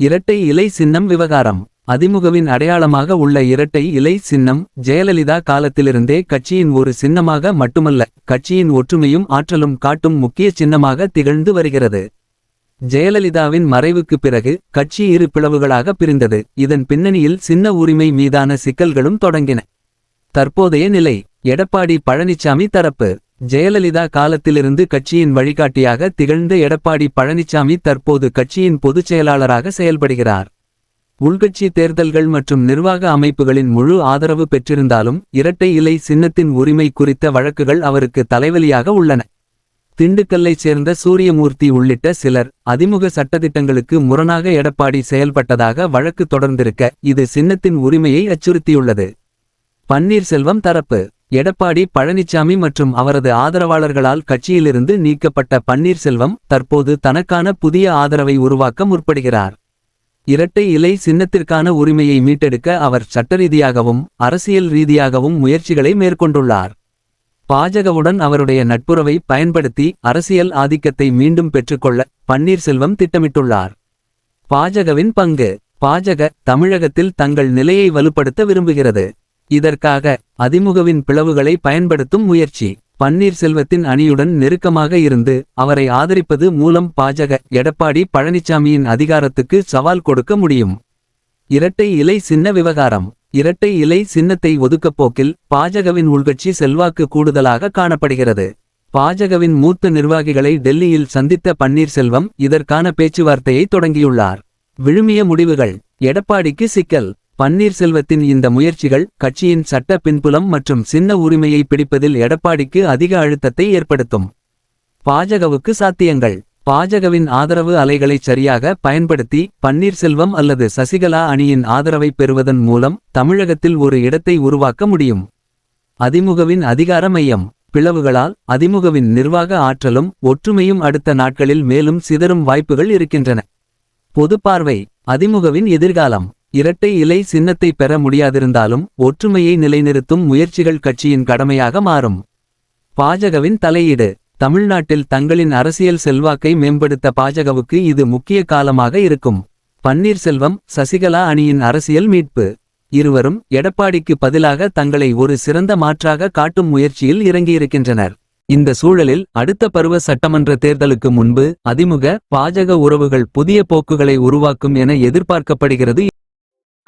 இரட்டை இலை சின்னம் விவகாரம். அதிமுகவின் அடையாளமாக உள்ள இரட்டை இலை சின்னம் ஜெயலலிதா காலத்திலிருந்தே கட்சியின் ஒரு சின்னமாக மட்டுமல்ல கட்சியின் ஒற்றுமையும் ஆற்றலும் காட்டும் முக்கிய சின்னமாக திகழ்ந்து வருகிறது. ஜெயலலிதாவின் மறைவுக்குப் பிறகு கட்சி இரு பிளவுகளாக பிரிந்தது. இதன் பின்னணியில் சின்ன உரிமை மீதான சிக்கல்களும் தொடங்கின. தற்போதைய நிலை எடப்பாடி பழனிசாமி தரப்பு. ஜெயலலிதா காலத்திலிருந்து கட்சியின் வழிகாட்டியாக திகழ்ந்த எடப்பாடி பழனிசாமி தற்போது கட்சியின் பொதுச் செயலாளராக செயல்படுகிறார். உள்கட்சி தேர்தல்கள் மற்றும் நிர்வாக அமைப்புகளின் முழு ஆதரவு பெற்றிருந்தாலும் இரட்டை இலை சின்னத்தின் உரிமை குறித்த வழக்குகள் அவருக்கு தலைவலியாக உள்ளன. திண்டுக்கல்லைச் சேர்ந்த சூரியமூர்த்தி உள்ளிட்ட சிலர் அதிமுக சட்டதிட்டங்களுக்கு முரணாக எடப்பாடி செயல்பட்டதாக வழக்கு தொடர்ந்திருக்க இது சின்னத்தின் உரிமையை அச்சுறுத்தியுள்ளது. பன்னீர்செல்வம் தரப்பு எடப்பாடி பழனிசாமி மற்றும் அவரது ஆதரவாளர்களால் கட்சியிலிருந்து நீக்கப்பட்ட பன்னீர்செல்வம் தற்போது தனக்கான புதிய ஆதரவை உருவாக்க முற்படுகிறார். இரட்டை இலை சின்னத்திற்கான உரிமையை மீட்டெடுக்க அவர் சட்டரீதியாகவும் அரசியல் ரீதியாகவும் முயற்சிகளை மேற்கொண்டுள்ளார். பாஜகவுடன் அவருடைய நட்புறவை பயன்படுத்தி அரசியல் ஆதிக்கத்தை மீண்டும் பெற்றுக்கொள்ள பன்னீர்செல்வம் திட்டமிட்டுள்ளார். பாஜகவின் பங்கு பாஜக தமிழகத்தில் தங்கள் நிலையை வலுப்படுத்த விரும்புகிறது. இதற்காக அதிமுகவின் பிளவுகளை பயன்படுத்தும் முயற்சி. பன்னீர்செல்வத்தின் அணியுடன் நெருக்கமாக இருந்து அவரை ஆதரிப்பது மூலம் பாஜக எடப்பாடி பழனிசாமியின் அதிகாரத்துக்கு சவால் கொடுக்க முடியும். இரட்டை இலை சின்ன விவகாரம். இரட்டை இலை சின்னத்தை ஒதுக்கப் போக்கில் பாஜகவின் உள்கட்சி செல்வாக்கு கூடுதலாக காணப்படுகிறது. பாஜகவின் மூத்த நிர்வாகிகளை டெல்லியில் சந்தித்த பன்னீர்செல்வம் இதற்கான பேச்சுவார்த்தையை தொடங்கியுள்ளார். விழுமிய முடிவுகள். எடப்பாடிக்கு சிக்கல். பன்னீர்செல்வத்தின் இந்த முயற்சிகள் கட்சியின் சட்ட பின்புலம் மற்றும் சின்ன உரிமையை பிடிப்பதில் எடப்பாடிக்கு அதிக அழுத்தத்தை ஏற்படுத்தும். பாஜகவுக்கு சாத்தியங்கள். பாஜகவின் ஆதரவு அலைகளை சரியாக பயன்படுத்தி பன்னீர்செல்வம் அல்லது சசிகலா அணியின் ஆதரவை பெறுவதன் மூலம் தமிழகத்தில் ஒரு இடத்தை உருவாக்க முடியும். அதிமுகவின் அதிகார மையம். பிளவுகளால் அதிமுகவின் நிர்வாக ஆற்றலும் ஒற்றுமையும் அடுத்த நாட்களில் மேலும் சிதறும் வாய்ப்புகள் இருக்கின்றன. பொது பார்வை. அதிமுகவின் எதிர்காலம். இரட்டை இலை சின்னத்தை பெற முடியாதிருந்தாலும் ஒற்றுமையை நிலைநிறுத்தும் முயற்சிகள் கட்சியின் கடமையாக மாறும். பாஜகவின் தலையீடு. தமிழ்நாட்டில் தங்களின் அரசியல் செல்வாக்கை மேம்படுத்த பாஜகவுக்கு இது முக்கிய காலமாக இருக்கும். பன்னீர்செல்வம் சசிகலா அணியின் அரசியல் மீட்பு. இருவரும் எடப்பாடிக்கு பதிலாக தங்களை ஒரு சிறந்த மாற்றாக காட்டும் முயற்சியில் இறங்கியிருக்கின்றனர். இந்த சூழலில் அடுத்த பருவ சட்டமன்ற தேர்தலுக்கு முன்பு அதிமுக பாஜக உறவுகள் புதிய போக்குகளை உருவாக்கும் என எதிர்பார்க்கப்படுகிறது